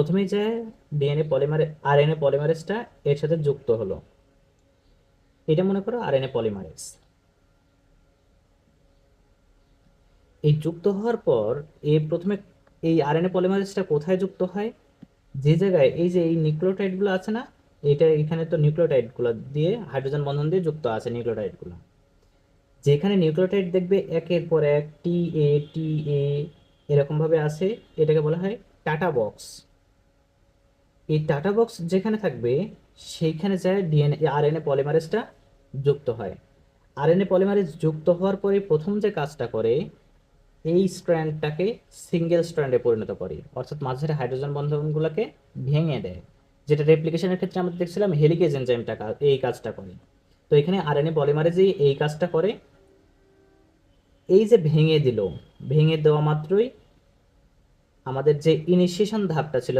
প্রথমেই যে DNA পলিমারে RNA পলিমারেজটা এর সাথে যুক্ত হলো। এটা মনে করো আরএনএ পলিমারেজ এই যুক্ত হওয়ার পর এই প্রথমে এই আরএনএ পলিমারেজটা কোথায় যুক্ত হয়? যে জায়গায় এই যে এই নিউক্লিওটাইডগুলো আছে না, এটা এখানে তো নিউক্লিওটাইডগুলো দিয়ে হাইড্রোজেন বন্ধন দিয়ে যুক্ত আছে নিউক্লিওটাইডগুলো যেখানে নিউক্লিওটাইড দেখবে একের পর এক, টি এ টি এ এরকমভাবে আছে, এটাকে বলা হয় টাটা বক্স। এই টাটা বক্স যেখানে থাকবে, সেইখানে যায় ডিএনএ আরএনএ পলিমারেজটা যুক্ত হয়। আরএনএ পলিমারেজ যুক্ত হওয়ার পরে প্রথম যে কাজটা করে, এই স্ট্র্যান্ডটাকে সিঙ্গেল স্ট্র্যান্ডে পরিণত করে, অর্থাৎ মাঝের হাইড্রোজেন বন্ধনগুলোকে ভেঙে দেয়। যেটা রেপ্লিকেশনের ক্ষেত্রে আমরা দেখছিলাম হেলিকেজ এনজাইমটা এই কাজটা করে। তো এখানে আরএনএ পলিমারেজই এই কাজটা করে। এই যে ভেঙে দিল, ভেঙে দেওয়া মাত্রই আমাদের যে ইনিশিয়েশন ধাপটা ছিল